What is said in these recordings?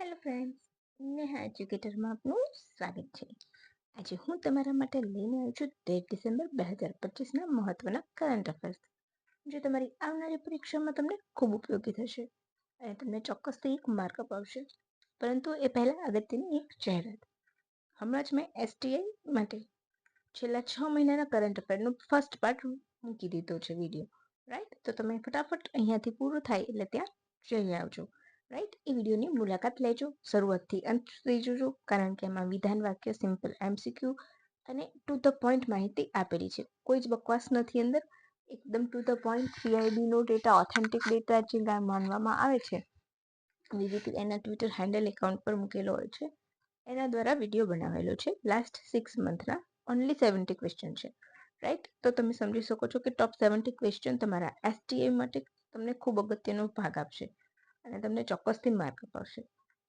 Hello friends Neha એજ્યુકેટરમાં આપનું સ્વાગત છે. આજે હું તમારા માટે લઈને આવી છું તેર ડિસેમ્બર બે હજાર પચીસના મહત્વના કરંટ અફેર્સ જે તમારી આવનારી પરીક્ષામાં તમને ખૂબ ઉપયોગી થશે અને તમને ચોક્કસથી એક માર્ક અપાવશે. પરંતુ એ પહેલાં અગત્યની એક જાહેરાત. હમણાં જ મેં એસટીઆઈ માટે છેલ્લા છ મહિનાના કરંટ અફેરનું ફર્સ્ટ પાર્ટ મૂકી દીધો છે વીડિયો રાઈટ તો તમે ફટાફટ અહીંયાથી પૂરું થાય એટલે ત્યાં જઈ આવજો. રાઈટ એ વિડીયોની મુલાકાત લેજો, શરૂઆતથી અંત સુધી જોજો, કારણ કે એમાં વિધાન વાક્ય સિમ્પલ એમસીક્યુ અને ટુ ધ પોઈન્ટ માહિતી આપેલી છે. કોઈ જ બકવાસ નથી અંદર. એકદમ ટુ ધ પોઈન્ટ સીઆઈડીનો ડેટા ઓથેન્ટિક ડેટા જે માનવામાં આવે છે. વિવિધ એના ટ્વિટર હેન્ડલ એકાઉન્ટ પર મૂકેલો હોય છે, એના દ્વારા વીડિયો બનાવેલો છે. લાસ્ટ સિક્સ મંથના ઓનલી સેવન્ટી ક્વેશ્ચન છે. રાઈટ તો તમે સમજી શકો છો કે ટોપ સેવન્ટી ક્વેશ્ચન તમારા એસટીએ માટે તમને ખૂબ અગત્યનો ભાગ આપશે. અને તમને ચોક્કસથી માર્ક અપાવશે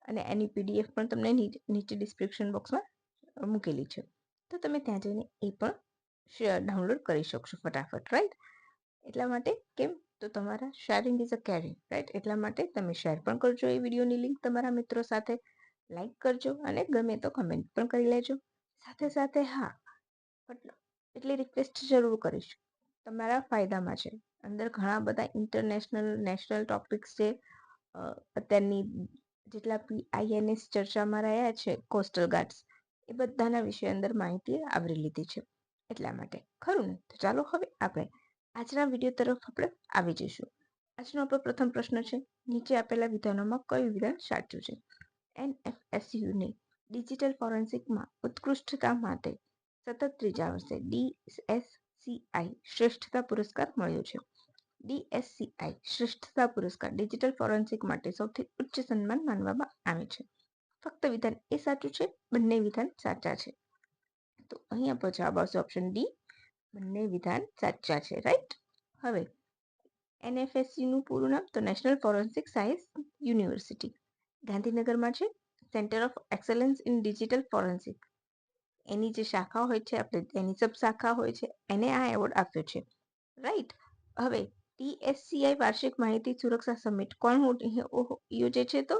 અને એની પીડીએફ પણ તમને નીચે ડિસ્ક્રિપ્શન બોક્સમાં મૂકેલી છે. તો તમે ત્યાં જઈને એ પણ ડાઉનલોડ કરી શકશો ફટાફટ રાઈટ એટલા માટે કેમ? તો તમારા sharing is a caring right એટલા માટે તમે શેર પણ કરજો એ વિડીયોની લિંક તમારા મિત્રો સાથે. લાઈક કરજો અને ગમે તો કમેન્ટ પણ કરી લેજો. સાથે સાથે હા, એટલી રિક્વેસ્ટ જરૂર કરીશ. તમારા ફાયદામાં છે. અંદર ઘણા બધા ઇન્ટરનેશનલ નેશનલ ટોપિક્સ છે. અત્યારની જેટલા બી આઈએનએસ ચર્ચામાં રહ્યા છે કોસ્ટલ ગાર્ડ્સ એ બધાના વિશે અંદર માહિતી આવરી લીધી છે. એટલા માટે. ખરું ને? તો ચાલો હવે આપણે આજના વીડિયો તરફ આપણે આવી જઈશું. આજનો આપણો પ્રથમ પ્રશ્ન છે, નીચે આપેલા વિધાનોમાં કયું વિધાન સાચું છે? એનએફએસયુને ડિજિટલ ફોરેન્સિકમાં ઉત્કૃષ્ટતા માટે સતત ત્રીજા વર્ષે ડીએસસીઆઈ શ્રેષ્ઠતા પુરસ્કાર મળ્યો છે. ડીએસસીઆઈ શ્રેષ્ઠતા પુરસ્કાર ડિજિટલ ફોરેન્સિક માટે સૌથી ઉચ્ચ સન્માન માનવામાં આવે છે. ફક્ત વિધાન એ સાચું છે, બંને વિધાન સાચા છે. તો અહીંયા આપણો જવાબ આવશે ઓપ્શન ડી બંને વિધાન સાચા છે રાઈટ હવે એનએફએસસીનું પૂરું નામ તો નેશનલ ફોરેન્સિક સાયન્સ યુનિવર્સિટી ગાંધીનગરમાં છે centre of excellence in digital forensic એની જે શાખા હોય છે, આપણે એની સબ શાખા હોય છે, એને આ એવોર્ડ આપ્યો છે. રાઈટ હવે ટીએસસીઆઈ વાર્ષિક માહિતી સુરક્ષા સમિટ. કોણ યોજે છે તો?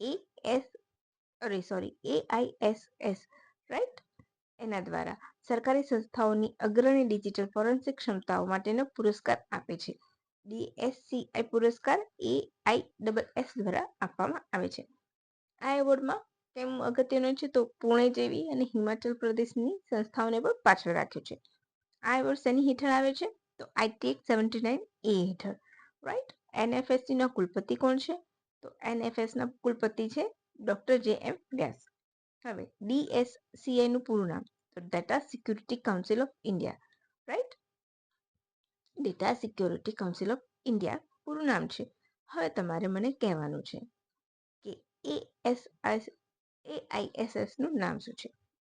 એ એસ અરે sorry A S S right એના દ્વારા. સરકારી સંસ્થાઓની અગ્રણી ડિજિટલ ફોરેન્સિક ક્ષમતાઓ માટેનો પુરસ્કાર આપે છે. ડીએસસીઆઈ પુરસ્કાર એ આઈ ડબલ એસ દ્વારા આપવામાં આવે છે. આ એવોર્ડમાં કેમ અગત્યનો છે તો પુણે જેવી અને હિમાચલ પ્રદેશની સંસ્થાઓને પણ પાછળ રાખ્યો છે. આ એવોર્ડ શેની હેઠળ આવે છે? તો IT tech seventy nine A હેઠળ રાઈટ એનએફએસસીના કુલપતિ કોણ છે? તો એનએફએસના કુલપતિ છે ડોક્ટર જે એમ વ્યાસ. હવે ડીએસસીઆઈનું પૂરું નામ, તો data security council of India right data security council of India પૂરું નામ છે. હવે તમારે મને કહેવાનું છે કે એ એસ એ આઈએસએસનું નામ શું છે?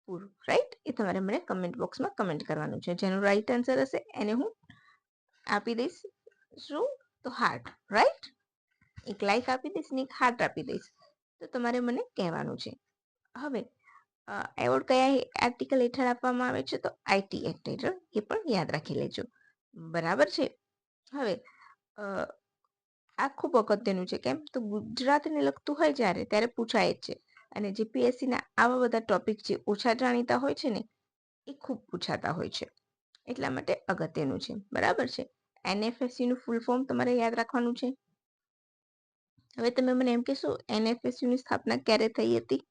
પૂરું રાઈટ એ તમારે મને કમેન્ટ બોક્સમાં કમેન્ટ કરવાનું છે. જેનો રાઈટ આન્સર હશે એને હું આપી દઈશ શું? તો હાર્ટ રાઈટ એક લાઈક આપી દઈશ ને એક હાર્ટ આપી દઈશ. તો તમારે મને કહેવાનું છે. હવે એવોર્ડ કયા આર્ટિકલ હેઠળ આપવામાં આવે છે? તો આઈટી એક્ટ હેઠળ એ પણ યાદ રાખી લેજો. બરાબર છે? હવે આ ખૂબ અગત્યનું છે કેમ? તો ગુજરાતને લગતું હોય જ્યારે, ત્યારે પૂછાય જ છે. અને જીપીએસસીના આવા બધા ટોપિક જે ઓછા જાણીતા હોય છે ને, એ ખૂબ પૂછાતા હોય છે. એટલા માટે અગત્યનું છે. બરાબર છે? એનએફએસસીનું ફૂલ ફોર્મ તમારે યાદ રાખવાનું છે? હવે તમે મને એમ કહેશો એનએફએસયુની સ્થાપના ક્યારે થઈ હતી?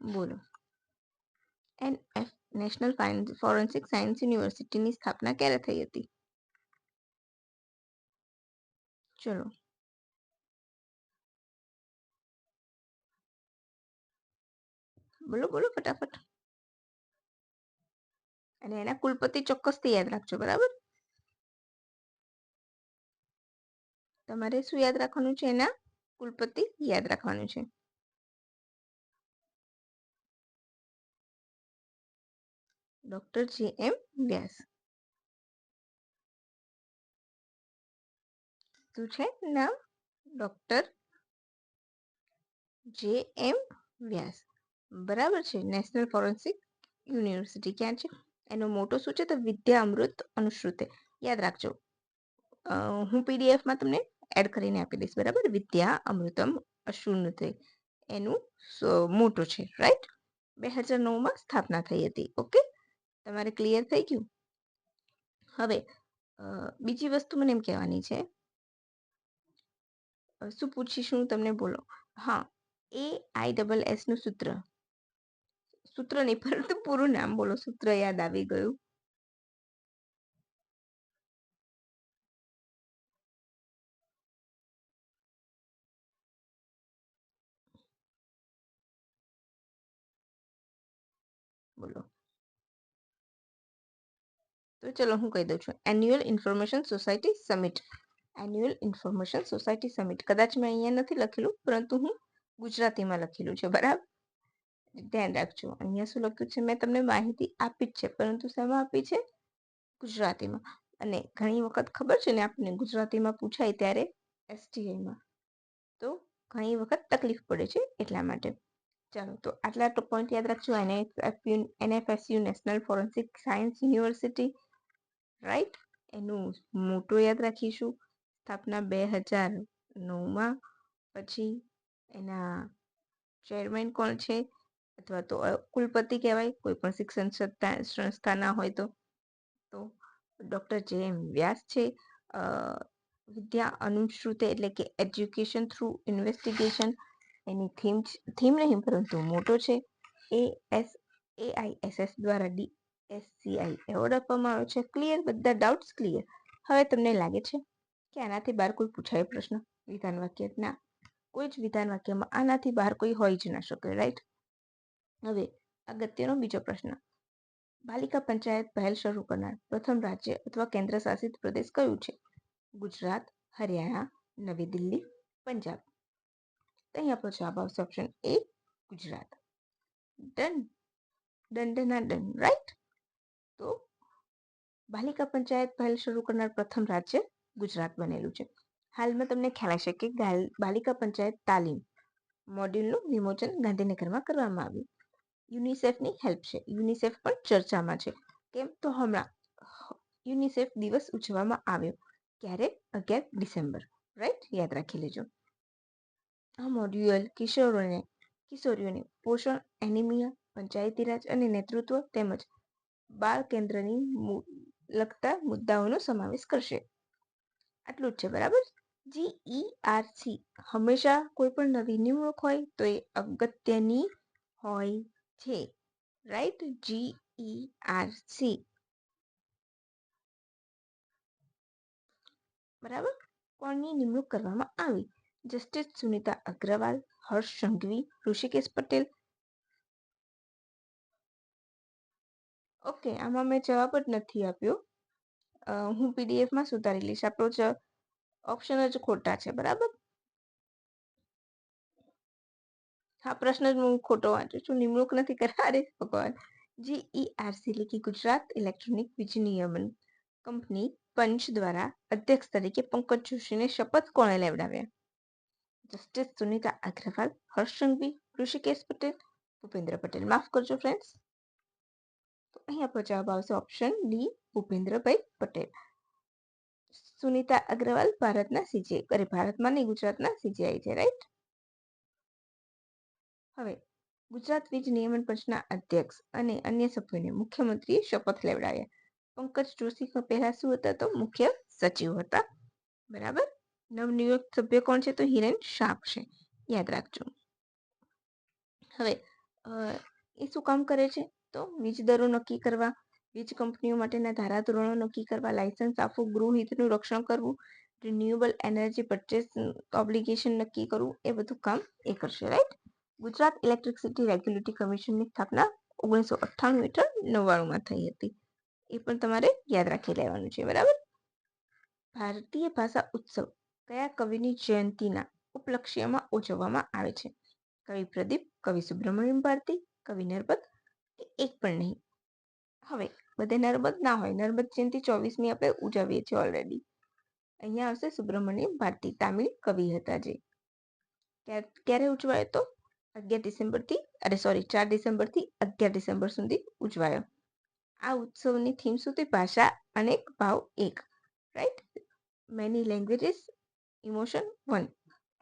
બોલો. એનએફ નેશનલ ફોરેન્સિક સાયન્સ યુનિવર્સિટીની સ્થાપના ક્યારે થઈ હતી? ચલો. બોલો બોલો, ફટાફટ. અને એના કુલપતિ ચોક્કસથી યાદ રાખજો, બરાબર? તમારે શું યાદ રાખવાનું છે એના? કુલપતિ યાદ રાખવાનું છે. ડોક્ટર જે એમ વ્યાસ. શું છે નામ? ડોક્ટર જે એમ વ્યાસ. બરાબર છે, નેશનલ ફોરેન્સિક યુનિવર્સિટી. ક્યાં છે? એનો મોટો શું છે તો વિદ્યા અમૃત અનુશ્રુતે યાદ રાખજો. હું પીડીએફમાં તમને એડ કરીને આપી દઈશ, બરાબર? વિદ્યા અમૃતમ અશુનતે એનું મોટો છે, રાઈટ? બે હજાર નવમાં સ્થાપના થઈ હતી, ઓકે? તમારે ક્લિયર થઈ ગયું? હવે બીજી વસ્તુ મને એમ કહેવાની છે. શું પૂછીશું? તમને બોલો. હા, એ આઈ ડબલ એસનું સૂત્ર. સૂત્ર નહીં, પરંતુ પૂરું નામ બોલો, સૂત્ર યાદ આવી ગયું. બોલો. તો ચલો હું કહી દઉં છું. Annual information society summit annual information society summit કદાચ મેં અહીંયા નથી લખેલું, પરંતુ હું ગુજરાતીમાં લખેલું છે, બરાબર? ધ્યાન રાખજો. અહીંયા શું લખ્યું છે? મેં તમને માહિતી આપી જ છે, પરંતુ શેમાં આપી છે? ગુજરાતીમાં. અને ઘણી વખત ખબર છે ને, આપણને ગુજરાતીમાં પૂછાય ત્યારે એસટીઆઈમાં. તો ઘણી વખત તકલીફ પડે છે એટલા માટે. ચાલો, તો આટલા તો પોઈન્ટ યાદ રાખજો. NFFU, NFSU, national forensic science university, right? એનું મોટું યાદ રાખીશું. સ્થાપના બે હજાર નવમાં. પછી એના ચેરમેન કોણ છે? અથવા તો કુલપતિ કહેવાય, કોઈ પણ શિક્ષણ સંસ્થા સંસ્થાના હોય તો. તો ડૉક્ટર જે એમ વ્યાસ છે વિદ્યા અનુશ્રુતે એટલે કે એજ્યુકેશન થ્રુ ઇન્વેસ્ટિગેશન, એની થીમ થીમ નહીં, પરંતુ મોટો છે, એ એસ એઆઈએસએસ દ્વારા ડી એસસીઆઈ એવોર્ડ આપવામાં આવ્યો છે. ક્લિયર? બધા ડાઉટ્સ ક્લિયર? હવે તમને લાગે છે કે આનાથી બહાર કોઈ પૂછાય પ્રશ્ન? વિધાન વાક્ય? ના. કોઈ જ વિધાન વાક્યમાં આનાથી બહાર કોઈ હોય જ ના શકે, રાઈટ? હવે અગત્યનો બીજો પ્રશ્ન. પાલિકા પંચાયત પહેલ શરૂ કરનાર પ્રથમ રાજ્ય અથવા કેન્દ્ર શાસિત પ્રદેશ કયું છે? ગુજરાત, હરિયાણા, નવી દિલ્હી, પંજાબ. અહીં આપણો જવાબ આવશે option A Gujarat. Done done done right તો બાલિકા પંચાયત પહેલ શરૂ કરનાર પ્રથમ રાજ્ય ગુજરાત બનેલું છે. હાલમાં તમને ખ્યાલ હશે કે બાલિકા પંચાયત તાલીમ મોડ્યુલનું વિમોચન ગાંધીનગરમાં કરવામાં આવ્યું. યુનિસેફની હેલ્પ છે. યુનિસેફ પણ ચર્ચામાં છે. કેમ તો હમણાં યુનિસેફ દિવસ ઉજવવામાં આવ્યો. ક્યારે? અગિયાર ડિસેમ્બર. રાઈટ? યાદ રાખી લેજો. આ મોડ્યુઅલ કિશોરોને, કિશોરીઓને પોષણ, એનિમિયા, પંચાયતી રાજ અને નેતૃત્વ તેમજ બાળ કેન્દ્રની લગતા મુદ્દાઓનો સમાવેશ કરશે. આટલું જ છે, બરાબર? જીઈઆરસી હંમેશા કોઈ પણ નવી નિમણૂક હોય તો એ અગત્યની હોય. છે રાઈટ જીઈઆરસી બરાબર? કોણની નિમણૂક કરવામાં આવી? જસ્ટિસ સુનિતા અગ્રવાલ, હર્ષ સંઘવી, ઋષિકેશ પટેલ. ઓકે, આમાં મેં જવાબ જ નથી આપ્યો. હું પીડીએફમાં સુધારી લઈશ. આપણો જ ઓપ્શન જ ખોટા છે, બરાબર? હા પ્રશ્ન જ હું ખોટો વાંચું છું નિમણૂક નથી કરારે ભગવાન જીઈઆરસી એટલે કે ગુજરાત ઇલેક્ટ્રોનિક વીજ નિયમન કંપની પંચ દ્વારા અધ્યક્ષ તરીકે પંકજ જોશીને શપથ કોણે લેવડાવ્યા જસ્ટિસ સુનિતા અગ્રવાલ હર્ષ સંઘવી ઋષિકેશ પટેલ ભૂપેન્દ્ર પટેલ માફ કરજો ફ્રેન્ડ્સ તો અહીં આપણો જવાબ આવશે ઓપ્શન ડી ભૂપેન્દ્રભાઈ પટેલ સુનિતા અગ્રવાલ ભારતના સીજીઆઈ અરે ભારતમાં નહીં ગુજરાતના સીજીઆઈ છે રાઈટ હવે ગુજરાત વીજ નિયમન પંચના અધ્યક્ષ અને અન્ય સભ્યોને મુખ્યમંત્રીએ શપથ લેવડાવ્યા. પંકજ જોશી પહેલા શું હતા તો મુખ્ય સચિવ હતા. બરાબર? નવનિયુક્ત સભ્ય કોણ છે તો હિરેન શાહ છે. યાદ રાખજો. હવે એ શું કામ કરે છે? તો વીજ દરો નક્કી કરવા, વીજ કંપનીઓ માટેના ધારાધોરણો નક્કી કરવા, લાયસન્સ આપવું ગૃહહિતનું રક્ષણ કરવું રિન્યુએબલ એનર્જી પરચેસ ઓબ્લિગેશન નક્કી કરવું, એ બધું કામ એ કરશે રાઈટ ગુજરાત ઇલેક્ટ્રિસિટી રેગ્યુલેટરી કમિશનની સ્થાપના ઓગણીસો અઠ્ઠાણું હેઠળ નવ્વાણુંમાં થઈ હતી. એ પણ તમારે યાદ રાખી લેવાનું છે, બરાબર? ભારતીય ભાષા ઉત્સવ કયા કવિની જયંતિના ઉપલક્ષ્યમાં ઉજવવામાં આવે છે? કવિ પ્રદીપ, કવિ સુબ્રમણ્યમ ભારતી, કવિ નર્મદ કે એક પણ નહીં? હવે, બધે નર્મદ ના હોય નર્મદ જયંતિ ચોવીસમી આપણે ઉજવીએ છીએ ઓલરેડી અહીંયા આવશે સુબ્રમણ્યમ ભારતી, તામિલ કવિ હતા જે. ક્યારે ઉજવાયો તો? અગિયાર ડિસેમ્બરથી, અરે સોરી ચાર ડિસેમ્બરથી અગિયાર ડિસેમ્બર સુધી ઉજવાયો. આ ઉત્સવની થીમ હતી? ભાષા અનેક ભાવ એક right many languages emotion one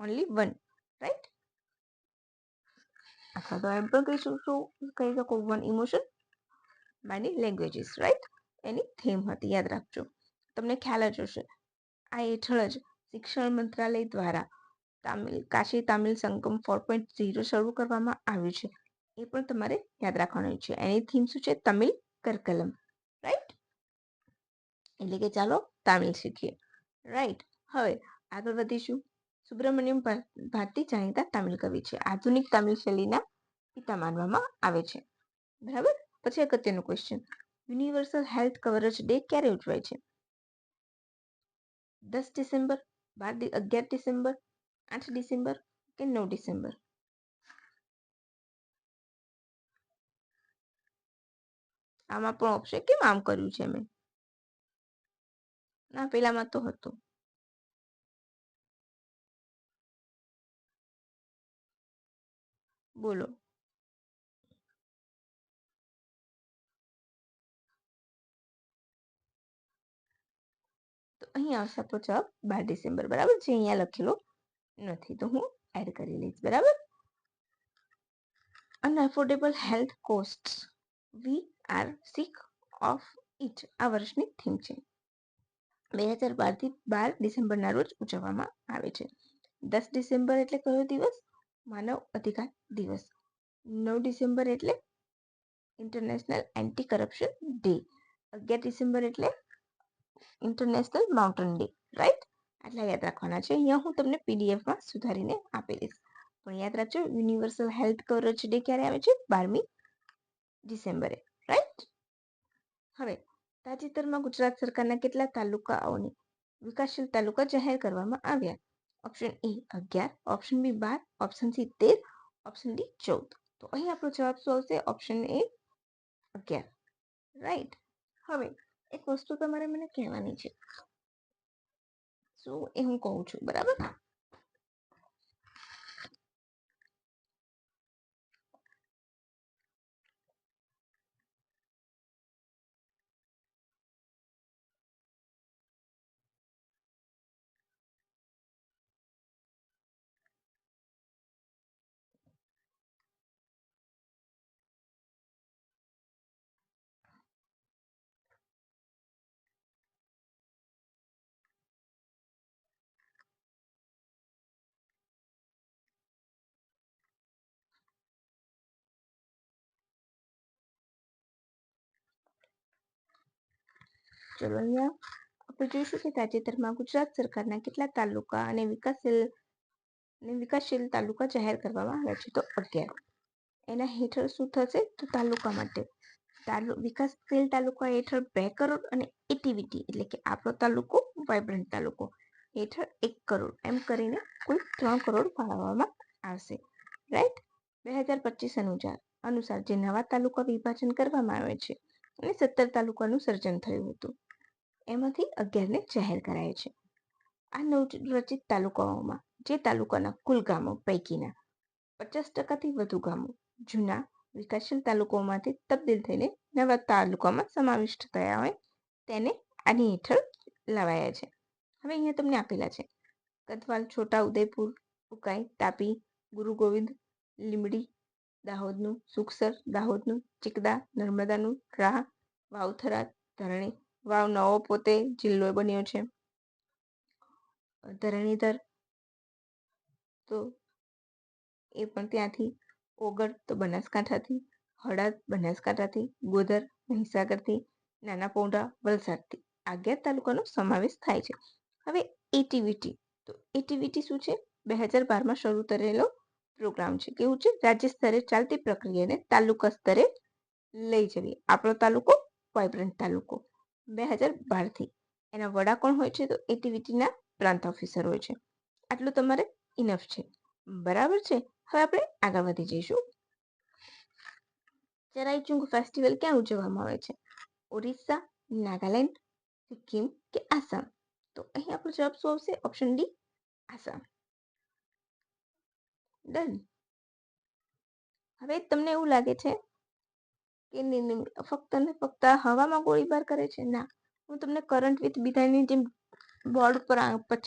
only one right અથવા તો એમ પણ કહીશું શું કહી શકો one emotion many languages right એની થીમ હતી, યાદ રાખજો. તમને ખ્યાલ જ હશે. આ હેઠળ જ શિક્ષણ મંત્રાલય દ્વારા Tamil, Kashi Tamil Sangam four point zero શરૂ કરવામાં આવ્યું છે. એ પણ તમારે યાદ રાખવાનું છે. એની થીમ શું છે? તમિલ કરકલમ. રાઈટ એટલે કે ચાલો તામિલ શીખીએ. રાઈટ હવે આગળ વધીશું. સુબ્રમણ્યમ ભારતી જાણીતા તામિલ કવિ છે. આધુનિક તામિલ શૈલીના પિતા માનવામાં આવે છે. બરાબર? પછી અગત્યનો question universal health coverage day ક્યારે ઉજવાય છે? દસ ડિસેમ્બર, બાર અગિયાર ડિસેમ્બર આઠ ડિસેમ્બર કે નવ ડિસેમ્બર આમાં પણ ઓપ્શન કેમ આમ કર્યું છે મેં ના પેલામાં તો હતું બોલો તો અહીં આવશે આપણો જવાબ બાર ડિસેમ્બર બરાબર જે અહીંયા લખેલો નથી. તો હું એડ કરી લઈશ. બરાબર? Unaffordable health cost we are sick of it આ વર્ષની થીમ છે. બે હજાર બારથી બાર ડિસેમ્બરના રોજ ઉજવવામાં આવે છે. દસ ડિસેમ્બર એટલે કયો દિવસ? માનવ અધિકાર દિવસ. નવ ડિસેમ્બર એટલે ઇન્ટરનેશનલ એન્ટી કરપ્શન ડે અગિયાર ડિસેમ્બર એટલે ઇન્ટરનેશનલ માઉન્ટેન ડે રાઈટ આટલા યાદ રાખવાના છે. અહીંયા હું તમને પીડીએફમાં સુધારીને આપી દઈશ. પણ યાદ રાખજો યુનિવર્સલ હેલ્થ કવરેજ ડે ક્યારે આવે છે? બારમી ડિસેમ્બરે. રાઈટ હવે, તાજેતરમાં ગુજરાત સરકારના કેટલા તાલુકાઓને વિકાસશીલ તાલુકા જાહેર કરવામાં આવ્યા? ઓપ્શન એ અગિયાર ઓપ્શન બી બાર ઓપ્શન સી તેર ઓપ્શન ડી ચૌદ. તો અહીં આપણો જવાબ શું આવશે? ઓપ્શન એ અગિયાર. રાઈટ હવે, એક વસ્તુ તમારે મને કહેવાની છે. શું એ હું કહું છું બરાબર ચલો અહીંયા આપણે જોઈશું કે તાજેતરમાં ગુજરાત સરકારના કેટલા તાલુકા અને વિકાસશીલ અને વિકાસશીલ તાલુકા જાહેર કરવામાં આવ્યા છે. તો અગિયાર. એના હેઠળ શું થશે? તો તાલુકા માટે. તાલુ, વિકાસશીલ તાલુકા હેઠળ બે કરોડ અને એટીવીટી, એટલે કે આપણો તાલુકો વાઇબ્રન્ટ તાલુકો, હેઠળ એક કરોડ. એમ કરીને કુલ ત્રણ કરોડ ફાળવવામાં આવશે. રાઈટ બે હજાર પચીસ અનુસાર અનુસાર જે નવા તાલુકા વિભાજન કરવામાં આવે છે, અને સત્તર તાલુકાનું સર્જન થયું હતું. એમાંથી અગિયારને જાહેર કરાય છે. આ નવરચિત તાલુકાઓમાં, જે તાલુકાના કુલ ગામો પૈકીના પચાસ ટકાથી વધુ ગામો જૂના વિકાસશીલ તાલુકાઓમાંથી તબદીલ થઈને નવા તાલુકામાં સમાવિષ્ટ થયા હોય, તેને આની હેઠળ લાવાયા છે. હવે અહીંયા તમને આપેલા છે. કદવાલ છોટા ઉદયપુર, ઉકાઈ, તાપી, ગુરુ ગોવિંદ લીમડી દાહોદનું સુખસર, દાહોદનું ચિકદા, નર્મદાનું રાહ, વાવથરા, ધરણી વાવ નવો પોતે જિલ્લો બન્યો છે. ધરણીધર તો એ પણ ત્યાંથી ઓગળ તો બનાસકાંઠાથી, હળદ બનાસકાંઠાથી, ગોધર મહીસાગરથી, નાના પૌંડા વલસાડથી આગિયાર તાલુકાનો સમાવેશ થાય છે. હવે એટીવીટી તો એટીવીટી શું છે? બે હજાર બારમાં શરૂ કરેલો પ્રોગ્રામ છે. કેવું છે? રાજ્ય સ્તરે ચાલતી પ્રક્રિયાને તાલુકા સ્તરે લઈ જવી. આપણો તાલુકો વાઇબ્રન્ટ તાલુકો. બે હજાર બારથી એના વડા કોણ હોય છે? તો એટીવીટીના પ્રાંત ઓફિસર હોય છે. આટલું તમારે ઇનફ છે. બરાબર છે? હવે આપણે આગળ વધી જઈશું. ચરાઈચુંગ ફેસ્ટિવલ ક્યાં ઉજવવામાં આવે છે? ઓરિસ્સા, નાગાલેન્ડ, સિક્કિમ કે આસામ? તો અહીં આપણો જવાબ શું આવશે? Option D, Assam. ડન હવે તમને એવું લાગે છે કે ફક્ત ને ફક્ત હવામાં ગોળીબાર કરે છે? ના. હું તમને કરંટ વિથ બીજાની જેમ બોર્ડ પર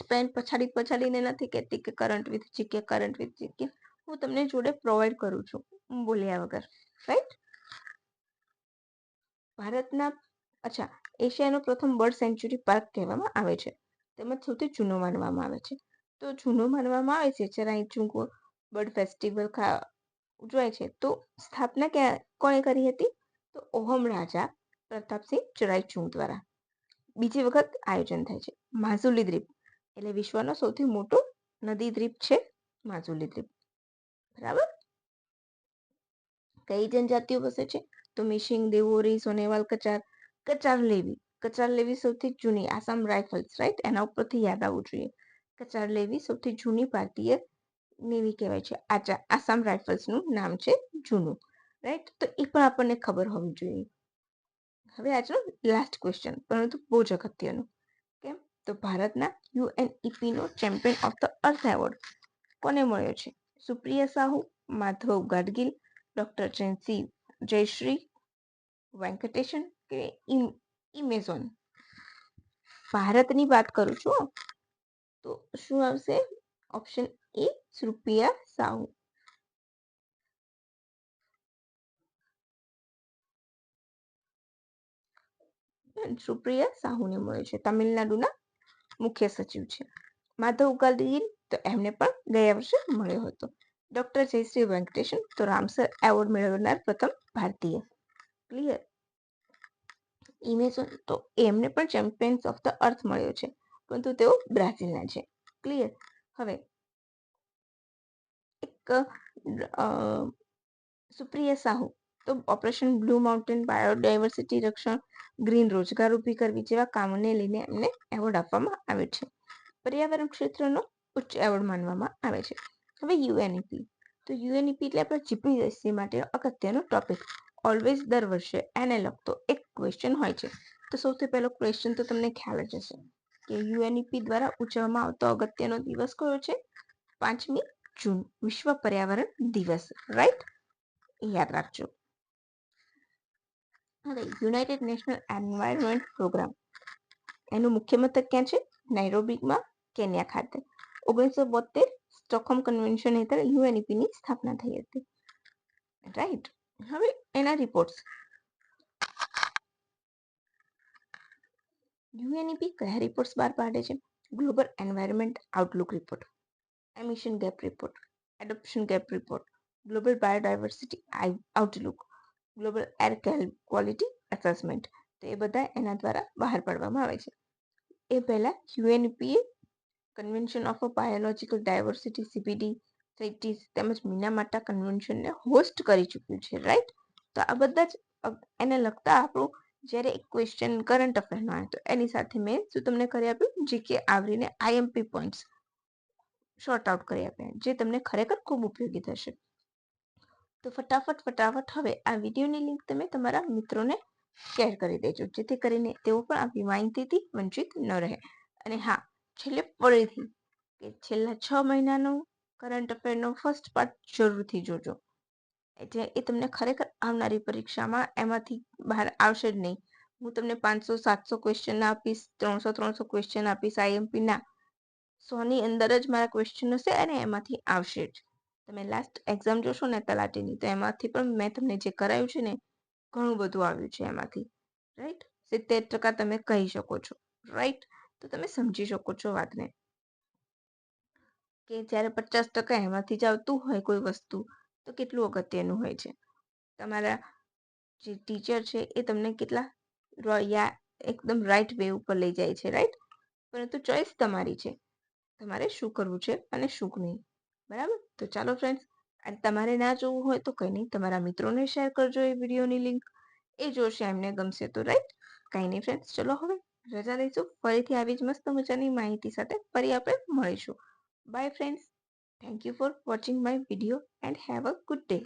પેન પછાડી, પછાડીને નથી કહેતી કે current with GK current with GK હું તમને જોડે પ્રોવાઈડ કરું છું. બોલ્યા વગર. રાઈટ ભારતના, અચ્છા, એશિયાનો પ્રથમ બર્ડ સેન્ચ્યુરી પાર્ક કહેવામાં આવે છે. તેમજ સૌથી જૂનો માનવામાં આવે છે. તો જૂનો માનવામાં આવે છે? ચરાઈ ચૂંકો બર્ડ ફેસ્ટિવલ ઉજવાય છે. તો સ્થાપના કોણે કરી હતી? તો ઓહમ રાજા પ્રતાપસિંહ ચરાઈચુંગ દ્વારા. બીજી વખત આયોજન થાય છે. માઝુલી દ્વીપ, એટલે વિશ્વનો સૌથી મોટો નદી દ્વીપ છે માઝુલી દ્વીપ. બરાબર? કઈ જનજાતિઓ વસે છે? તો મિશિંગ દેવોરી, સોનેવાલ, કચાર. કચાર લેવી કચાર લેવી સૌથી જૂની આસામ રાઇફલ્સ રાઈટ એના ઉપરથી યાદ આવવું જોઈએ. કચાર લેવી સૌથી જૂની ભારતીય નેવી કહેવાય છે. આચા આસામ રાઇફલ્સનું નામ છે જૂનું. રાઈટ તો એ પણ આપણને ખબર હોવી જોઈએ. હવે આજનો લાસ્ટ ક્વેશ્ચન પરંતુ બહુ જ અગત્યનું. કેમ? તો ભારતના યુએનઈપીનો champion of the earth award કોને મળ્યો છે? સુપ્રિયા સાહુ, માધવ ગાડગીલ ડોક્ટર જયંતિ જયશ્રી વેંકટેશન કે ઇમેઝોન ભારતની વાત કરું છું તો શું આવશે? ઓપ્શન સુપ્રિયા સાહુ સુપ્રિયા સાહુને મળ્યો છે તમિલનાડુના મુખ્ય સચિવ છે માધવ ગાડગીલ તો એમને પણ ગયા વર્ષે મળ્યો હતો ડોક્ટર જયશ્રી વેંકટેશન તો રામસર એવોર્ડ મેળવનાર પ્રથમ ભારતીય ક્લિયર ઇમેઝોન તો એમને પણ ચેમ્પિયન્સ ઓફ ધ અર્થ મળ્યો છે પરંતુ તેઓ બ્રાઝિલના છે ક્લિયર હવે એક સુપ્રિયા સાહુ તો ઓપરેશન બ્લુ માઉન્ટેન બાયોડાયવર્સિટી રક્ષણ ગ્રીન રોજગાર ઊભી કરવી જેવા કામોને લઈને એમને એવોર્ડ આપવામાં આવે છે પર્યાવરણ ક્ષેત્રનો ઉચ્ચ એવોર્ડ માનવામાં આવે છે. હવે યુએનઈપી તો યુએનઈપી એટલે આપણે જીપીએસસી માટે અગત્યનો ટોપિક ઓલવેઝ દર વર્ષે એને લગતો એક ક્વેશ્ચન હોય છે. તો સૌથી પહેલો ક્વેશ્ચન તો તમને ખ્યાલ જ હશે કે યુએનઈપી દ્વારા ઉજવવામાં આવતો અગત્યનો દિવસ કયો છે? પાંચમી જૂન વિશ્વ પર્યાવરણ દિવસ રાઈટ યાદ રાખજો. હવે યુનાઇટેડ નેશનલ એન્વાયરમેન્ટ પ્રોગ્રામ એનું મુખ્ય મથક ક્યાં છે? નાઇરોબીમાં કેન્યા ખાતે. ઓગણીસો બોતેર સ્ટોકહોમ કન્વેન્શન હેઠળ યુએનઈપીની સ્થાપના થઈ હતી. રાઈટ હવે એના રિપોર્ટ્સ યુએનઈપી કયા રિપોર્ટ્સ બહાર પાડે છે? Global environment outlook report emission gap report adoption gap report global biodiversity outlook global air quality assessment તો એ બધા એના દ્વારા બહાર પાડવામાં આવે છે. એ પહેલાં યુએનપીએ convention of biological diversity CBD સેટીસ તેમજ મીનામાટા કન્વેન્શનને હોસ્ટ કરી ચૂક્યું છે રાઈટ તો આ બધા જ, એને લગતા આપણું જ્યારે એક ક્વેશ્ચન કરંટ અફેરનો આવે, તો એની સાથે મેં શું તમને કરી આપ્યું? જીકે આવરીને આઈએમપી પોઈન્ટ્સ શોર્ટ આઉટ કરી આપ્યા જે તમને ખરેખર ખૂબ ઉપયોગી થશે. તો ફટાફટ ફટાફટ હવે આ વિડીયોની લિંક તમે તમારા મિત્રોને શેર કરી દેજો, જેથી કરીને તેઓ પણ આપણી માહિતીથી વંચિત ન રહે. અને હા, છેલ્લે ફરીથી કે છેલ્લા છ મહિનાનો કરંટ અફેરનો ફર્સ્ટ પાર્ટ જરૂરથી જોજો. એટલે એ તમને ખરેખર આવનારી પરીક્ષામાં એમાંથી બહાર આવશે જ નહીં. હું તમને પાંચસો, સાતસો ક્વેશ્ચન આપીશ, ત્રણસો ત્રણસો ક્વેશ્ચન આપીશ આઈએમપી ના સોની અંદર જ મારા ક્વેશ્ચન હશે અને એમાંથી આવશે જ. તમે લાસ્ટ એક્ઝામ જોશો ને તલાટીની, તો એમાંથી પણ મેં તમને જે કરાયું છે ને, ઘણું બધું આવ્યું છે એમાંથી. રાઈટ સિત્તેર ટકા તમે કહી શકો છો. રાઈટ તો તમે સમજી શકો છો વાતને. કે જ્યારે પચાસ ટકા એમાંથી જ આવતું હોય કોઈ વસ્તુ, તો કેટલું અગત્યનું હોય છે? તમારા જે ટીચર છે એ તમને કેટલા યા એકદમ રાઈટ વે ઉપર લઈ જાય છે રાઈટ પરંતુ ચોઈસ તમારી છે. તમારે શું કરવું છે અને શું નહીં. બરાબર? તો ચાલો ફ્રેન્ડ્સ અને તમારે ના જોવું હોય તો કંઈ નહીં. તમારા મિત્રોને શેર કરજો એ વિડીયોની લિંક એ જોશે એમને ગમશે તો રાઈટ કંઈ નહીં ફ્રેન્ડ્સ ચલો હવે રજા લઈશું. ફરીથી આવી જ મસ્ત મજાની માહિતી સાથે ફરી આપણે મળીશું. Bye friends thank you for watching my video and have a good day